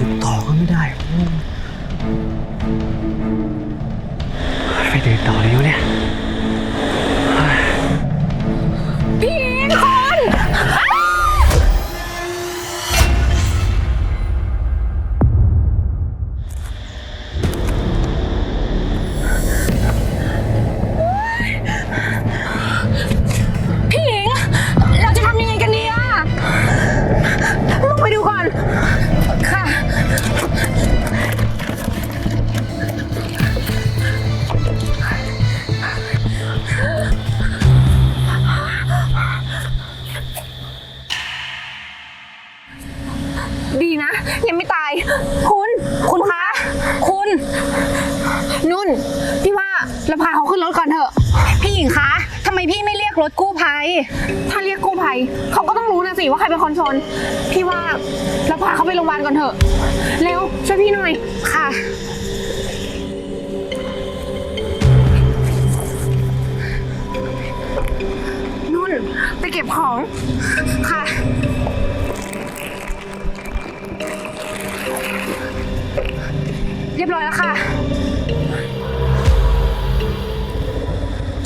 ติดต่อก็ไม่ได้ไปเดินต่อเลยวะเนี่ย ค่ะ เรียบร้อยแล้วค่ะ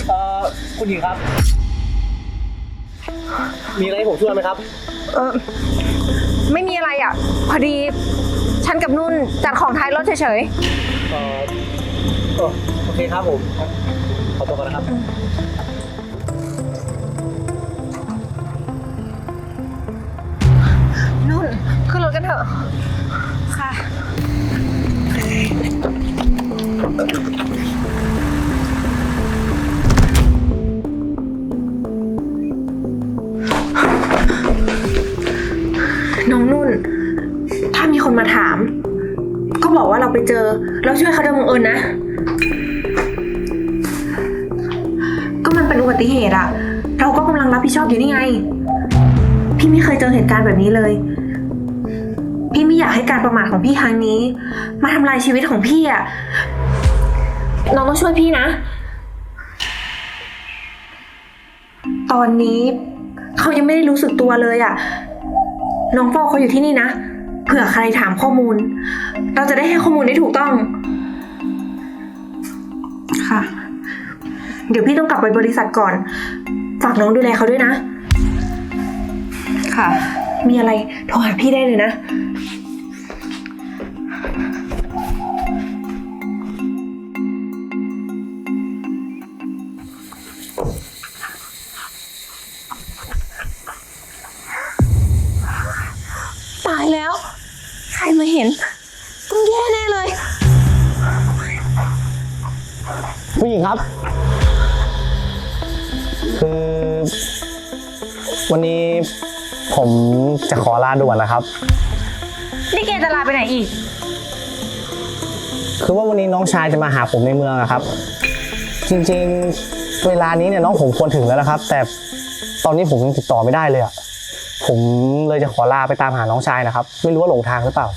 เอ่อ คุณหญิงครับ มีอะไรให้ผมช่วยไหมครับ เออไม่มีอะไรอะ พอดีฉันกับนุ่นจัดของท้ายรถเฉยเอ่อเออโอเคครับผม ขอตัวก่อนนะครับ ๆ ค่ะ น้องนุ่น ถ้ามีคนมาถาม ก็บอกว่าเราไปเจอ เราช่วยเขาโดยบังเอิญนะ ก็มันเป็นอุบัติเหตุอะเราก็กำลังรับผิดชอบอยู่นี่ไง พี่ไม่เคยเจอเหตุการณ์แบบนี้เลย พี่ไม่อยากให้การประมาทของพี่ครั้งนี้ มาทำลายชีวิตของพี่อะน้องต้องช่วยพี่นะ ตอนนี้เขายังไม่ได้รู้สึกตัวเลยอะน้องเฝ้าเขาอยู่ที่นี่นะ เผื่อใครถามข้อมูล เราจะได้ให้ข้อมูลได้ถูกต้อง ค่ะ เดี๋ยวพี่ต้องกลับไปบริษัทก่อน ฝากน้องดูแลเขาด้วยนะ ค่ะ มีอะไรโทรหาพี่ได้เลยนะ ตายแล้ว ใครมาเห็น ต้องแย่แน่เลย ผู้หญิงครับ คือวันนี้ผมจะขอลาด่วนนะครับ นี่แกจะลาไปไหนอีก คือว่าวันนี้น้องชายจะมาหาผมในเมืองอะครับ จริงๆเวลานี้เนี่ยน้องผมควรถึงแล้วนะครับ แต่ตอนนี้ผมยังติดต่อไม่ได้เลยอะผมเลยจะขอลาไปตามหาน้องชายนะครับ ไม่รู้ว่าหลงทางหรือเปล่า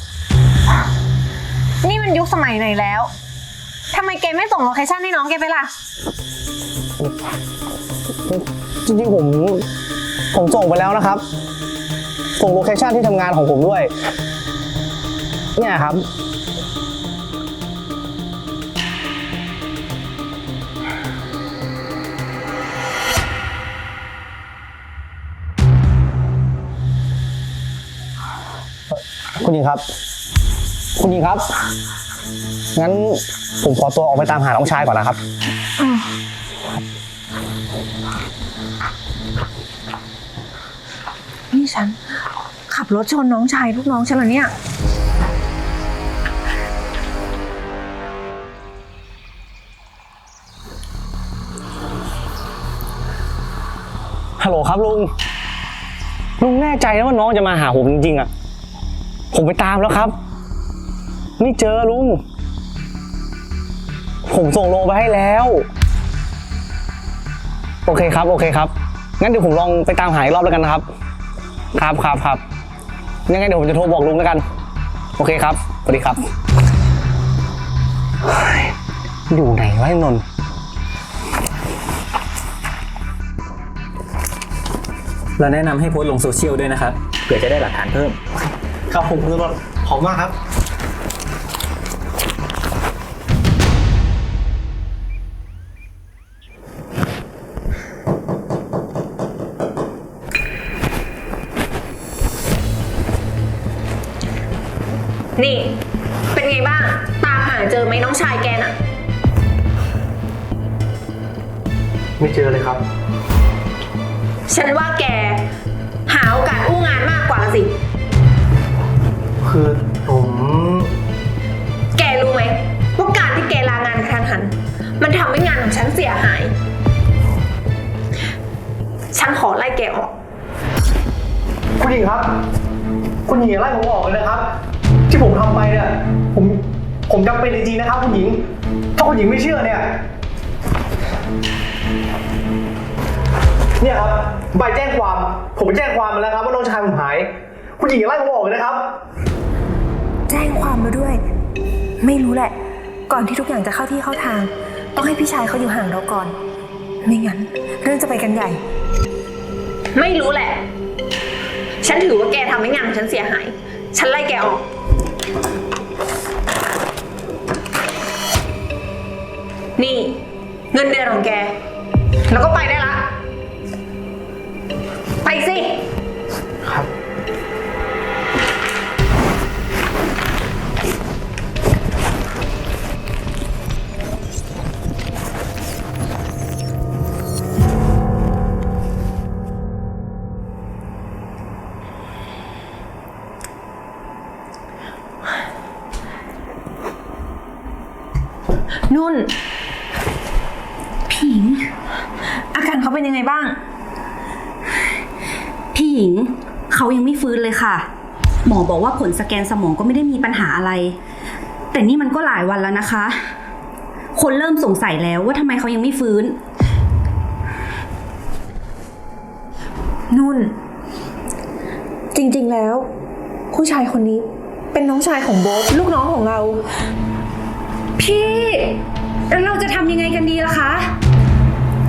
นี่มันยุคสมัยไหนแล้วทำไมแกไม่ส่งโลเคชั่นให้น้องแกไปล่ะ จริงๆผมผมส่งไปแล้วนะครับ ส่งโลเคชั่นที่ทำงานของผมด้วย เนี่ยครับ หญิงครับ คุณหญิงครับ งั้นผมขอตัวออกไปตามหาน้องชายก่อนนะครับ นี่ฉัน ขับรถชนน้องชายลูกน้องฉันเหรอเนี่ย ฮัลโหลครับลุง ลุงแน่ใจนะว่าน้องจะมาหาผมจริงๆอะ ผมไปตามแล้วครับ ไม่เจอลุง ผมส่งโลไปให้แล้ว โอเคครับ โอเคครับ งั้นเดี๋ยวผมลองไปตามหาอีกรอบแล้วกันนะครับ ครับครับครับยังไงเดี๋ยวผมจะโทรบอกลุงแล้วกัน โอเคครับ สวัสดีครับ อยู่ไหนวะไอ้นนท์เราแนะนำให้โพสต์ลงโซเชียลด้วยนะครับ เผื่อจะได้หลักฐานเพิ่ม ครับผมคือรถขอบมากครับ นี่ เป็นไงบ้าง ตามหาเจอไหมน้องชายแกน่ะ ไม่เจอเลยครับ ฉันว่าแก หาโอกาสอู้งานมากกว่าละสิ คือผมแกรู้ไหมว่าการที่แกลางานกระทันหัน มันทำให้งานของฉันเสียหาย ฉันขอไล่แกออก คุณหญิงครับ คุณหญิงอย่าไล่ผมออกเลยนะครับ ที่ผมทำไปเนี่ยผมผมจำเป็นจริงๆนะครับ คุณหญิง ถ้าคุณหญิงไม่เชื่อเนี่ย เนี่ยครับใบแจ้งความ ผมไปแจ้งความมาแล้วครับว่าน้องชายผมหาย คุณหญิงอย่าไล่ผมออกเลยนะครับ จ้งความมาด้วย ไม่รู้แหละ ก่อนที่ทุกอย่างจะเข้าที่เข้าทาง ต้องให้พี่ชายเขาอยู่ห่างเราก่อน ไม่งั้น เรื่องจะไปกันใหญ่ ไม่รู้แหละ ฉันถือว่าแกทำให้งานของฉันเสียหาย ฉันไล่แกออก นี่ เงินเดือนของแก แล้วก็ไปได้ละ นุ่นพี่หญิง อาการเขาเป็นยังไงบ้าง พี่หญิง เขายังไม่ฟื้นเลยค่ะ หมอบอกว่าผลสแกนสมองก็ไม่ได้มีปัญหาอะไร แต่นี่มันก็หลายวันแล้วนะคะ คนเริ่มสงสัยแล้วว่าทำไมเขายังไม่ฟื้น นุ่น จริงๆแล้ว ผู้ชายคนนี้เป็นน้องชายของโบ๊ทลูกน้องของเรา พี่ แล้วเราจะทำยังไงกันดีล่ะคะ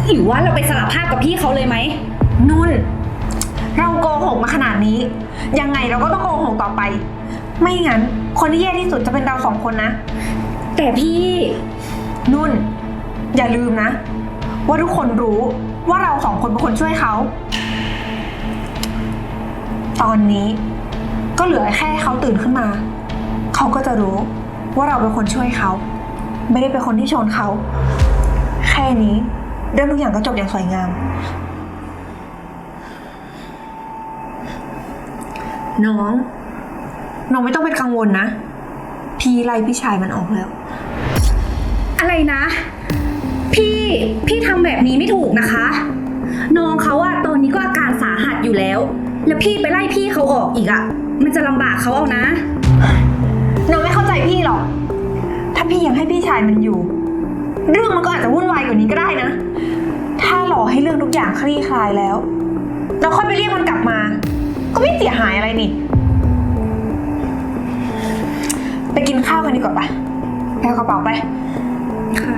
หรือว่าเราไปสลับภาพกับพี่เขาเลยไหม นุ่น เราโกหกมาขนาดนี้ ยังไงเราก็ต้องโกหกต่อไป ไม่งั้น คนที่แย่ที่สุดจะเป็นเราสองคนนะ แต่พี่นุ่น อย่าลืมนะ ว่าทุกคนรู้ว่าเราสองคนเป็นคนช่วยเขา ตอนนี้ก็เหลือแค่ให้เขาตื่นขึ้นมา เขาก็จะรู้ว่าเราเป็นคนช่วยเขา ไม่ได้เป็นคนที่ชนเขา แค่นี้เรื่องทุกอย่างก็จบอย่างสวยงาม น้อง น้องไม่ต้องเป็นกังวลนะ พี่ไล่พี่ชายมันออกแล้ว อะไรนะ พี่ พี่ทำแบบนี้ไม่ถูกนะคะ น้องเขาอะตอนนี้ก็อาการสาหัสอยู่แล้ว แล้วพี่ไปไล่พี่เขาออกอีกอะมันจะลำบากเขาเอานะ พี่ยังให้พี่ชายมันอยู่ เรื่องมันก็อาจจะวุ่นวายกว่านี้ก็ได้นะ ถ้าหล่อให้เรื่องทุกอย่างคลี่คลายแล้ว เราค่อยไปเรียกมันกลับมา ก็ไม่เสียหายอะไรนี่ ไปกินข้าวกันดีกว่าปะไปเอากระเป๋าไป ค่ะ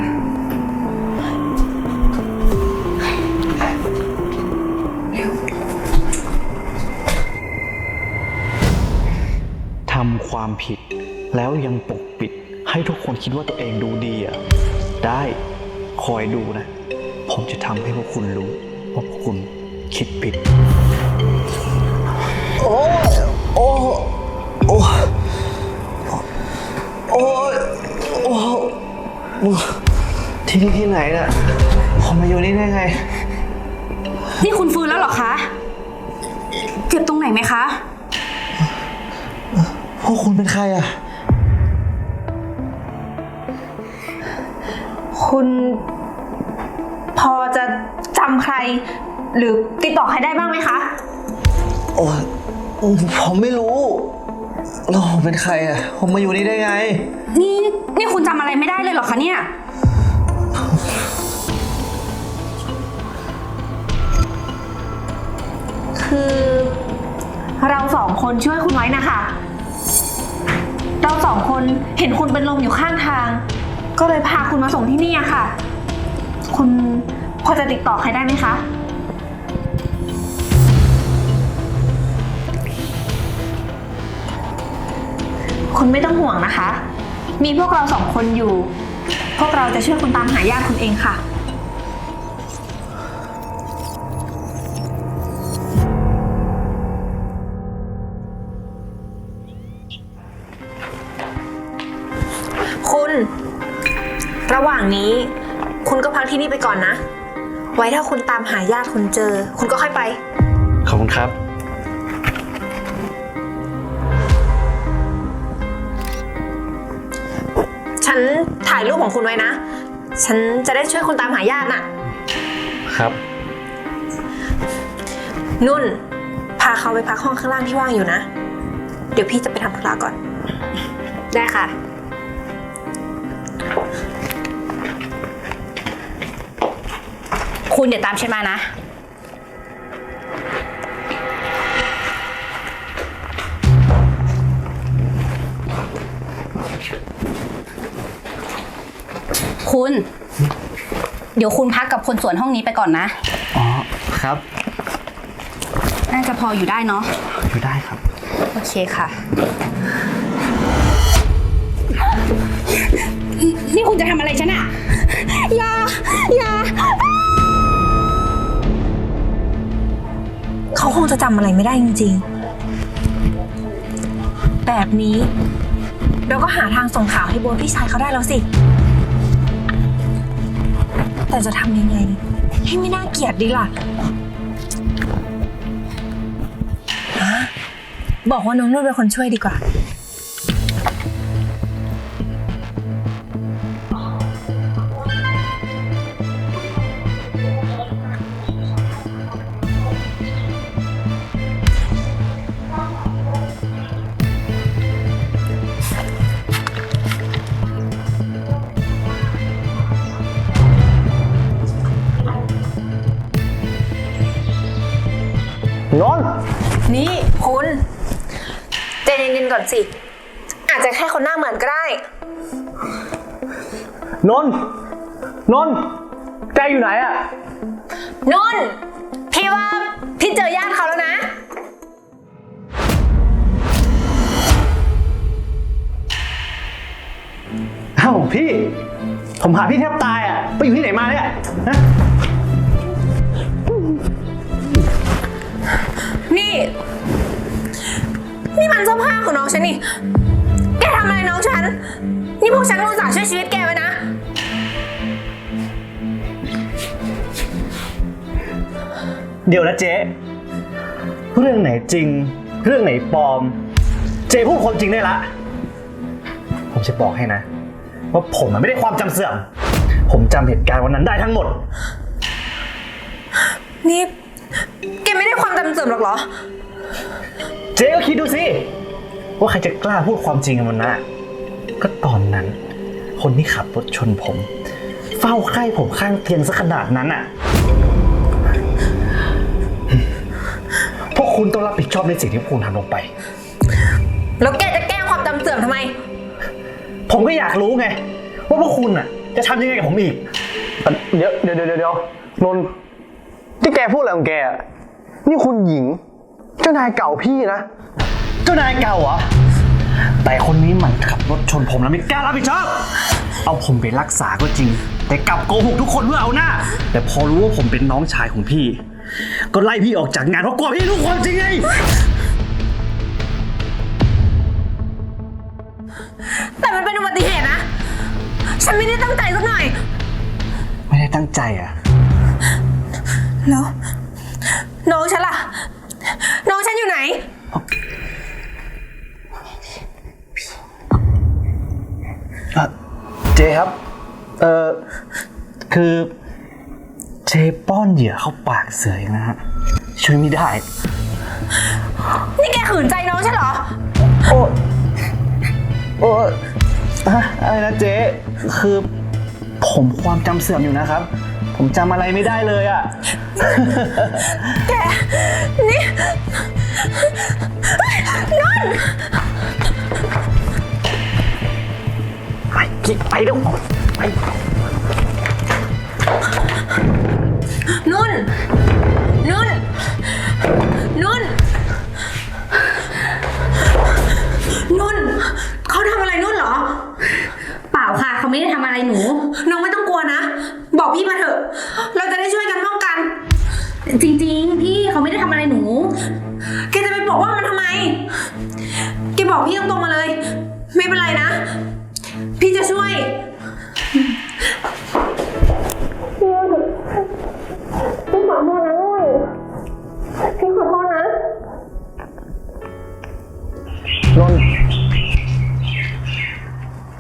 ทำความผิดแล้วยังปก ให้ทุกคนคิดว่าตัวเองดูดีอะ ได้คอยดูนะ ผมจะทำให้พวกคุณรู้ว่าพวกคุณคิดผิด โอ้โอ้โอ้โอ้โอ้ที่นี่ที่ไหนน่ะ ผมมาอยู่นี่ได้ไง นี่คุณฟื้นแล้วเหรอคะ เจ็บตรงไหนไหมคะ พวกคุณเป็นใครอะ คุณพอจะจำใคร หรือติดต่อใครได้บ้างไหมคะ โอ้ยผมไม่รู้แล้วผมเป็นใครอะ ผมมาอยู่นี่ได้ไง นี่นี่คุณจำอะไรไม่ได้เลยเหรอคะเนี่ย คือเราสองคนช่วยคุณไว้นะคะ เราสองคนเห็นคุณเป็นลมอยู่ข้างทาง ก็เลยพาคุณมาส่งที่นี่อะค่ะ คุณพอจะติดต่อใครได้ไหมคะ คุณไม่ต้องห่วงนะคะ มีพวกเราสองคนอยู่ พวกเราจะช่วยคุณตามหาญาติคุณเองค่ะ นี้ คุณก็พักที่นี่ไปก่อนนะ ไว้ถ้าคุณตามหาญาติคุณเจอ คุณก็ค่อยไป ขอบคุณครับ ฉันถ่ายรูปของคุณไว้นะ ฉันจะได้ช่วยคุณตามหาญาติน่ะ ครับ นุ่น พาเขาไปพักห้องข้างล่างที่ว่างอยู่นะ เดี๋ยวพี่จะไปทำธุระก่อน ได้ค่ะ คุณเดี๋ยวตามฉันมานะ คุณ เดี๋ยวคุณพักกับคนสวนห้องนี้ไปก่อนนะ อ๋อ ครับ น่าจะพออยู่ได้เนาะ อยู่ได้ครับ โอเคค่ะ นี่คุณจะทำอะไรฉันอะอย่าอย่า งจะจำอะไรไม่ได้จริงๆ แบบนี้ เราก็หาทางส่งข่าวให้โบนพี่ชายเขาได้แล้วสิ แต่จะทำยังไง ให้ไม่น่าเกลียดดีล่ะฮะบอกว่าน้องนุ่นเป็นคนช่วยดีกว่า นนท์นี่คุณใจเย็นๆก่อนสิ อาจจะแค่คนหน้าเหมือนก็ได้ นนท์นนท์แกอยู่ไหนอะนุ่นพี่ว่าพี่เจอญาติเขาแล้วนะ อ้าวพี่ ผมหาพี่แทบตายอะไปอยู่ที่ไหนมาเนี่ยฮะ นี่นี่มันเสื้อผ้าของน้องฉันนี่ แกทำอะไรน้องฉัน นี่พวกฉันอุตส่าห์ช่วยชีวิตแกไว้นะ เดี๋ยวนะเจ๊ เรื่องไหนจริง เรื่องไหนปลอม เจ๊พูดความจริงได้ละ ผมจะบอกให้นะ ว่าผมมันไม่ได้ความจำเสื่อม ผมจำเหตุการณ์วันนั้นได้ทั้งหมด นี่ แกไม่ได้ความจำเสื่อมหรอกเหรอ เจ๊ก็คิดดูสิ ว่าใครจะกล้าพูดความจริงกันวันนั้นอะก็ตอนนั้น คนที่ขับรถชนผม เฝ้าไข้ผมข้างเตียงซะขนาดนั้นอะพวกคุณต้องรับผิดชอบในสิ่งที่พวกคุณทำลงไป แล้วแกจะแกล้งความจำเสื่อมทำไม ผมก็อยากรู้ไง ว่าพวกคุณอะ จะทำยังไงกับผมอีก เดี๋ยวเดี๋ยวเดี๋ยวเดี๋ยวนนท์ ที่แกพูดอะไรของแกอะนี่คุณหญิง เจ้านายเก่าพี่นะ เจ้านายเก่าเหรอ แต่คนนี้มันขับรถชนผมแล้วไม่กล้ารับผิดชอบ เอาผมไปรักษาก็จริง แต่กลับโกหกทุกคนเพื่อเอาหน้า แต่พอรู้ว่าผมเป็นน้องชายของพี่ ก็ไล่พี่ออกจากงานเพราะกลัวพี่รู้ความจริงไง แต่มันเป็นอุบัติเหตุนะ ฉันไม่ได้ตั้งใจสักหน่อย ไม่ได้ตั้งใจอะ แล้ว น้องฉันล่ะ น้องฉันอยู่ไหน อะเจครับ เอ่อคือเจป้อนเหยื่อเข้าปากเสือเองนะฮะ ช่วยไม่ได้ นี่แกขืนใจน้องฉันเหรอ โอ้โอ้อะอะไรนะเจ๊คือผมความจำเสื่อมอยู่นะครับ ผมจำอะไรไม่ได้เลยอะแก นี่ไปกิไปเร็วไป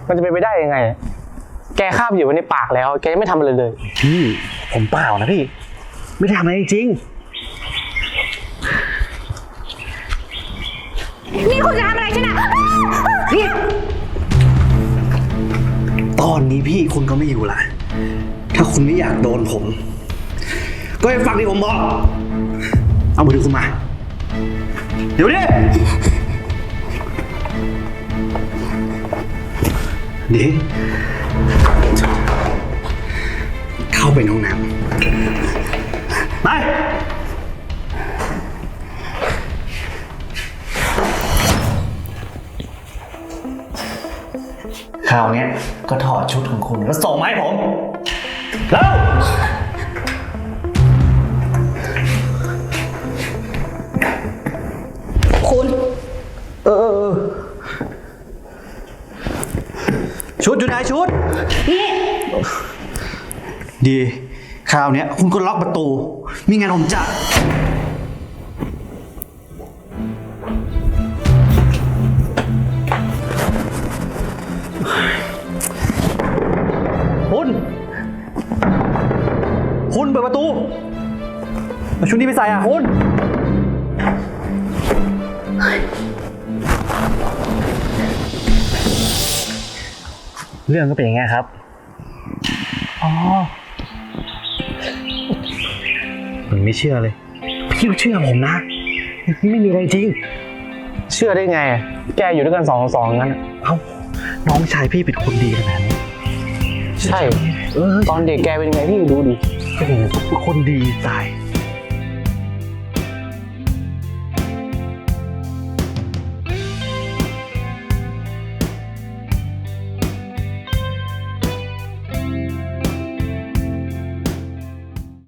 มันจะเป็นไปได้ยังไง แกคาบอยู่ไว้ในปากแล้ว แกยังไม่ทำอะไรเลย พี่ผมเปล่านะพี่ ไม่ได้ทำอะไรจริงนี่คุณจะทำอะไรฉันอะตอนนี้พี่คุณก็ไม่อยู่ละ ถ้าคุณไม่อยากโดนผม ก็ไปฟังที่ผมบอก เอามือถือคุณมา เดี๋ยวนี้ิเข้าไปในห้องน้ำไปคราวเนี้ยก็ถอดชุดของคุณแล้วส่งมาให้ผม แล้ว ชุดอยู่ไหนชุด นี่ดี คราวเนี้ยคุณก็ล็อกประตูไมีงั้นผมจะคุณ คุณเปิดประตูเอาชุดนี้ไปใส่อะคุณ เรื่องก็เป็นอย่างเงี้ยครับ อ๋อผมไม่เชื่อเลย พี่เชื่อผมนะ ไม่มีอะไรจริง เชื่อได้ไง แกอยู่ด้วยกันสองต่อสองงั้น เอ้า น้องชายพี่เป็นคนดีขนาดนี้ ใช่ตอนเด็กแกเป็นยังไงพี่ดูดิโอ้โหเป็นคนดีตาย